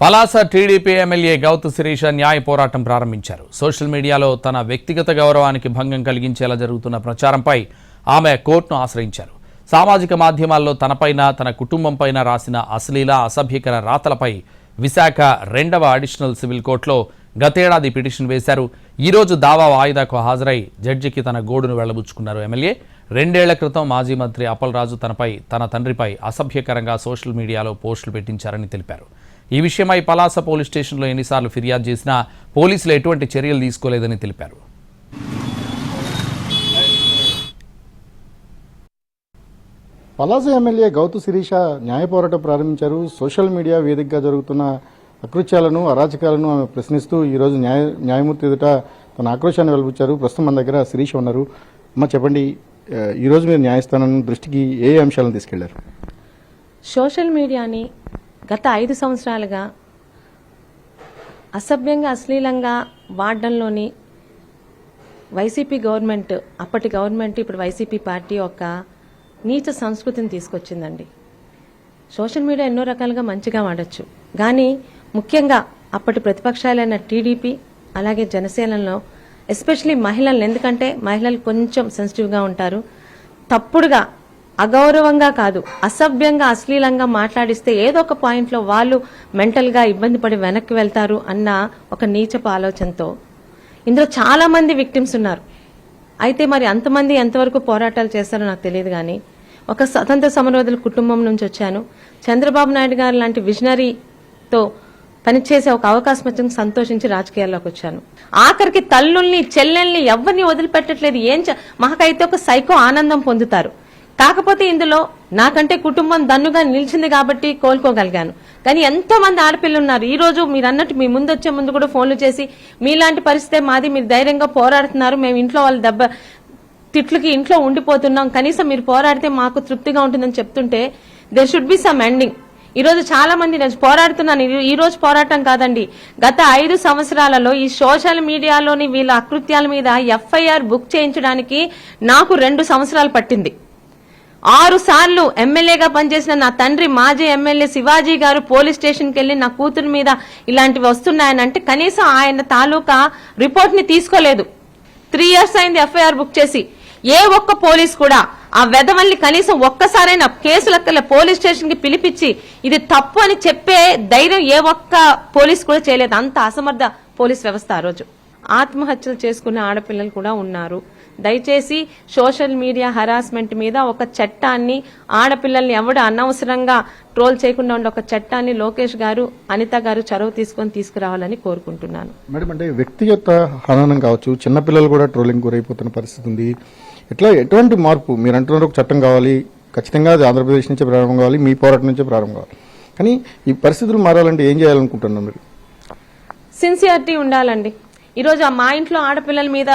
Palasa TDP MLA Gouthu Sirisha న్యాయ పోరాటం ప్రారంభించారు. సోషల్ మీడియాలో తన వ్యక్తిగత గౌరవానికి భంగం కలిగించేలా జరుగుతున్న ప్రచారంపై ఆమె కోర్టును ఆశ్రయించారు. సామాజిక మాధ్యమాల్లో తనపైన తన కుటుంబంపైన రాసిన అశ్లీల అసభ్యకర రాతలపై విశాఖ రెండవ అడిషనల్ సివిల్ కోర్టులో గతేడాది పిటిషన్ వేశారు. ఈరోజు దావా వాయిదాకు హాజరై జడ్జికి తన గోడును వెళ్ళబుచ్చుకున్నారు ఎమ్మెల్యే. రెండేళ్ళ క్రితం మాజీ మంత్రి అప్పలరాజు తనపై తన తండ్రిపై అసభ్యకరంగా సోషల్ మీడియాలో పోస్టులు పెట్టించారని తెలిపారు. ఈ విషయమై పలాస పోలీస్ స్టేషన్లో ఎన్నిసార్లు ఫిర్యాదు చేసినా పోలీసులు ఎటువంటి చర్యలు తీసుకోలేదని తెలిపారు. పలాస ఎమ్మెల్యే గౌతు శిరీష న్యాయ పోరాటం ప్రారంభించారు. సోషల్ మీడియా వేదికగా జరుగుతున్న అకృత్యాలను అరాచకాలను ఆమె ప్రశ్నిస్తూ ఈరోజు న్యాయ న్యాయమూర్తి ఎదుట తన ఆక్రోశాన్ని వెలిపించారు ప్రస్తుతం మన దగ్గర శిరీష ఉన్నారు. అమ్మ చెప్పండి ఈరోజు మీరు న్యాయస్థానం దృష్టికి ఏ అంశాలను తీసుకెళ్ళారు? సోషల్ మీడియాని గత ఐదు సంవత్సరాలుగా అసభ్యంగా అశ్లీలంగా వాడడంలోని వైసీపీ గవర్నమెంట్ అప్పటి గవర్నమెంట్ ఇప్పుడు వైసీపీ పార్టీ ఒక నీచ సంస్కృతిని తీసుకొచ్చిందండి. సోషల్ మీడియా ఎన్నో రకాలుగా మంచిగా వాడచ్చు. కానీ ముఖ్యంగా అప్పటి ప్రతిపక్షాలైన టీడీపీ అలాగే జనసేనలో ఎస్పెషలీ మహిళలను ఎందుకంటే మహిళలు కొంచెం సెన్సిటివ్గా ఉంటారు. తప్పుడుగా అగౌరవంగా కాదు అసభ్యంగా అశ్లీలంగా మాట్లాడిస్తే ఏదో ఒక పాయింట్లో వాళ్ళు మెంటల్గా ఇబ్బంది పడి వెనక్కి వెళ్తారు అన్న ఒక నీచపు ఆలోచనతో. ఇందులో చాలా మంది విక్టిమ్స్ ఉన్నారు. అయితే మరి అంతమంది ఎంతవరకు పోరాటాలు చేస్తారో నాకు తెలియదు కానీ ఒక స్వతంత్ర సమరవదుల కుటుంబం నుంచి వచ్చాను. చంద్రబాబు నాయుడు గారు లాంటి విజనరీతో పనిచేసే ఒక అవకాశం వచ్చింది సంతోషించి రాజకీయాల్లోకి వచ్చాను. ఆఖరికి తల్లుల్ని చెల్లెల్ని ఎవరిని వదిలిపెట్టట్లేదు. ఏం చే- మాకైతే ఒక సైకో ఆనందం పొందుతారు. కాకపోతే ఇందులో నాకంటే కుటుంబం దన్నుగా నిలిచింది కాబట్టి కోలుకోగలిగాను. కానీ ఎంతో మంది ఆడపిల్లలు ఉన్నారు ఈ రోజు మీరు అన్నట్టు మీ ముందు వచ్చే ముందు కూడా ఫోన్లు చేసి మీలాంటి పరిస్థితే మాది మీరు ధైర్యంగా పోరాడుతున్నారు. మేము ఇంట్లో వాళ్ళ దెబ్బ తిట్లకి ఇంట్లో ఉండిపోతున్నాం. కనీసం మీరు పోరాడితే మాకు తృప్తిగా ఉంటుందని చెప్తుంటే there should be some ending ఈ రోజు చాలా మంది నేను పోరాడుతున్నాను. ఈ రోజు పోరాటం కాదండి. గత ఐదు సంవత్సరాలలో ఈ సోషల్ మీడియాలోని వీళ్ళ అకృత్యాల మీద ఎఫ్ఐఆర్ బుక్ చేయించడానికి నాకు రెండు సంవత్సరాలు పట్టింది. ఆరు సార్లు ఎమ్మెల్యేగా పనిచేసిన నా తండ్రి మాజీ ఎమ్మెల్యే శివాజీ గారు పోలీస్ స్టేషన్కి వెళ్ళి నా కూతురు మీద ఇలాంటివి వస్తున్నాయని అంటే కనీసం ఆయన తాలూకా రిపోర్ట్ని తీసుకోలేదు. త్రీ ఇయర్స్ అయింది ఎఫ్ఐఆర్ బుక్ చేసి. ఏ ఒక్క పోలీస్ కూడా ఆ వెధవల్ని కనీసం ఒక్కసారైనా కేసులక్కల పోలీస్ స్టేషన్కి పిలిపించి ఇది తప్పు అని చెప్పే ధైర్యం ఏ ఒక్క పోలీస్ కూడా చేయలేదు. అంత అసమర్థ పోలీస్ వ్యవస్థ ఆ రోజు. ఆత్మహత్యలు చేసుకునే ఆడపిల్లలు కూడా ఉన్నారు. దయచేసి సోషల్ మీడియా హరాస్మెంట్ మీద ఒక చట్టాన్ని ఆడపిల్లల్ని ఎవడు అనవసరంగా ట్రోల్ చేయకుండా ఉండే ఒక చట్టాన్ని లోకేష్ గారు అనిత గారు చొరవ తీసుకొని తీసుకురావాలని కోరుకుంటున్నాను. మేడం అంటే వ్యక్తిగత హననం కావచ్చు చిన్నపిల్లలు కూడా ట్రోలింగ్ గురైపోతున్న పరిస్థితి ఉంది. ఇట్లా ఎటువంటి మార్పు? మీరు అంటున్నారు ఒక చట్టం కావాలి ఖచ్చితంగా అది ఆంధ్రప్రదేశ్ నుంచే ప్రారంభం కావాలి మీ పోరాటం నుంచే ప్రారంభం కావాలి. కానీ ఈ పరిస్థితులు మారాలంటే ఏం చేయాలనుకుంటున్నారు మీరు? సిన్సియారిటీ ఉండాలండి. ఈరోజు ఆ మా ఇంట్లో ఆడపిల్లల మీద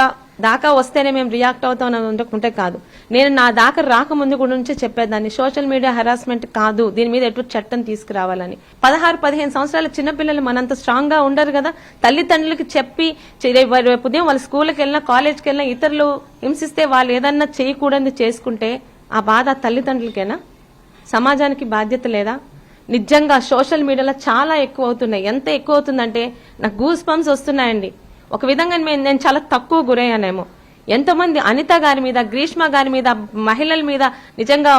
దాకా వస్తేనే మేము రియాక్ట్ అవుతాం ఉండకుంటే కాదు. నేను నా దాకా రాకముందు కూడా నుంచే చెప్పేదాన్ని. సోషల్ మీడియా హెరాస్మెంట్ కాదు. దీని మీద ఎటు చట్టం తీసుకురావాలని. పదహారు పదిహేను సంవత్సరాల చిన్నపిల్లలు మనంత స్ట్రాంగ్గా ఉండరు కదా. తల్లిదండ్రులకి చెప్పి రేపు ఉదయం వాళ్ళ స్కూల్కి వెళ్ళినా కాలేజ్కి వెళ్ళినా ఇతరులు హింసిస్తే వాళ్ళు ఏదన్నా చేయకూడదు చేసుకుంటే ఆ బాధ తల్లిదండ్రులకేనా? సమాజానికి బాధ్యత లేదా? నిజంగా సోషల్ మీడియాలో చాలా ఎక్కువ అవుతున్నాయి. ఎంత ఎక్కువ అవుతుందంటే నాకు గూస్ పంప్స్ వస్తున్నాయండి. ఒక విధంగా నేను నేను చాలా తక్కువ గురయ్యానేమో. ఎంతోమంది అనిత గారి మీద గ్రీష్మ గారి మీద మహిళల మీద నిజంగా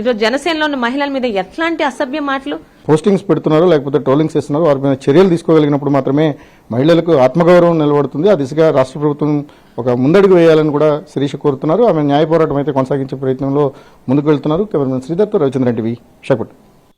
ఈరోజు జనసేనలో ఉన్న మహిళల మీద ఎట్లాంటి అసభ్య మాటలు? పోస్టింగ్స్ పెడుతున్నారు లేకపోతే ట్రోలింగ్స్ చేస్తున్నారు వారి మీద చర్యలు తీసుకోగలిగినప్పుడు మాత్రమే మహిళలకు ఆత్మగౌరవం నిలబడుతుంది. ఆ దిశగా రాష్ట్ర ప్రభుత్వం ఒక ముందడుగు వేయాలని కూడా శిరీష కోరుతున్నారు. ఆమె న్యాయ పోరాటం అయితే కొనసాగించే ప్రయత్నంలో ముందుకు వెళ్తున్నారు. కెమెరామెన్ శ్రీధర్తో రవిచంద్ర టీవీ విశాఖపట్నం